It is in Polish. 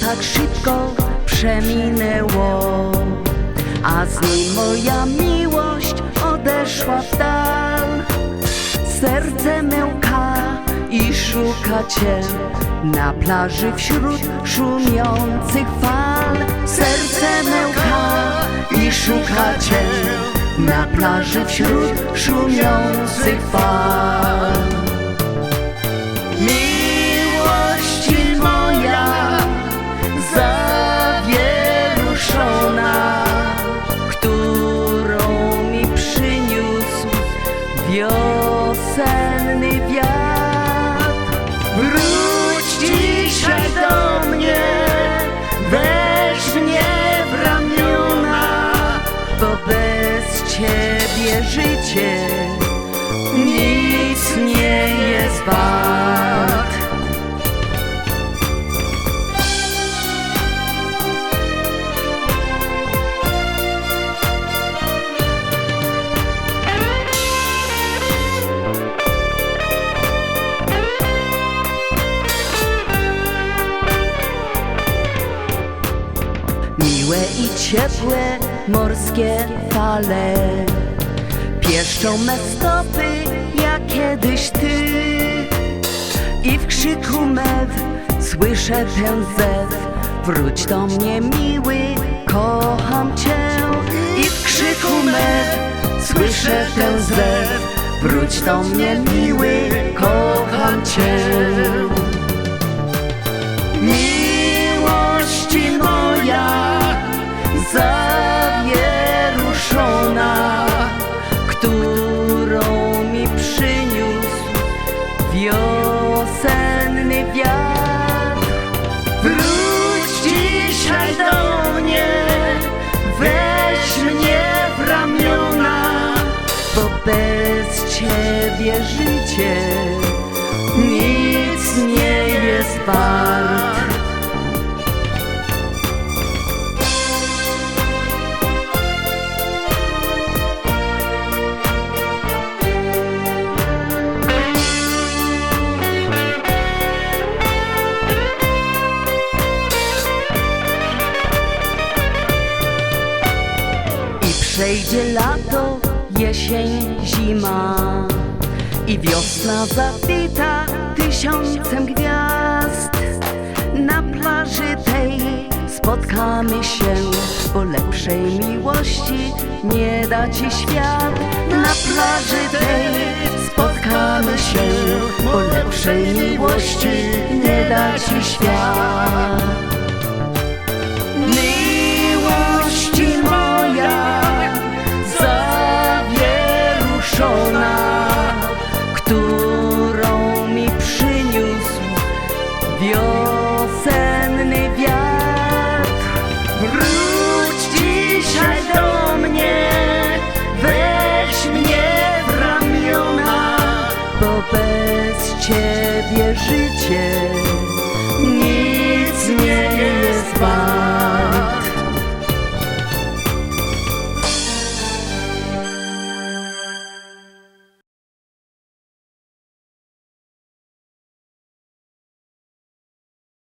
tak szybko przeminęło, a z nim moja miłość odeszła w dal. Serce mełka i szuka cię na plaży wśród szumiących fal. Serce mełka i szuka cię na plaży wśród szumiących fal. Wróć dzisiaj do mnie, weź mnie w ramiona, bo bez ciebie życie nic nie jest wart. Miłe i ciepłe morskie fale. Pieszczą me stopy jak kiedyś ty. I w krzyku mew słyszę ten zew. Wróć do mnie miły, kocham cię. I w krzyku mew słyszę ten zew. Wróć do mnie miły, kocham cię ciebie życie nic nie jest wart. Przejdzie lato, jesień, zima I wiosna zawita tysiącem gwiazd. Na plaży tej spotkamy się Bo lepszej miłości nie da ci świat. Na plaży tej spotkamy się Bo lepszej miłości nie da ci świat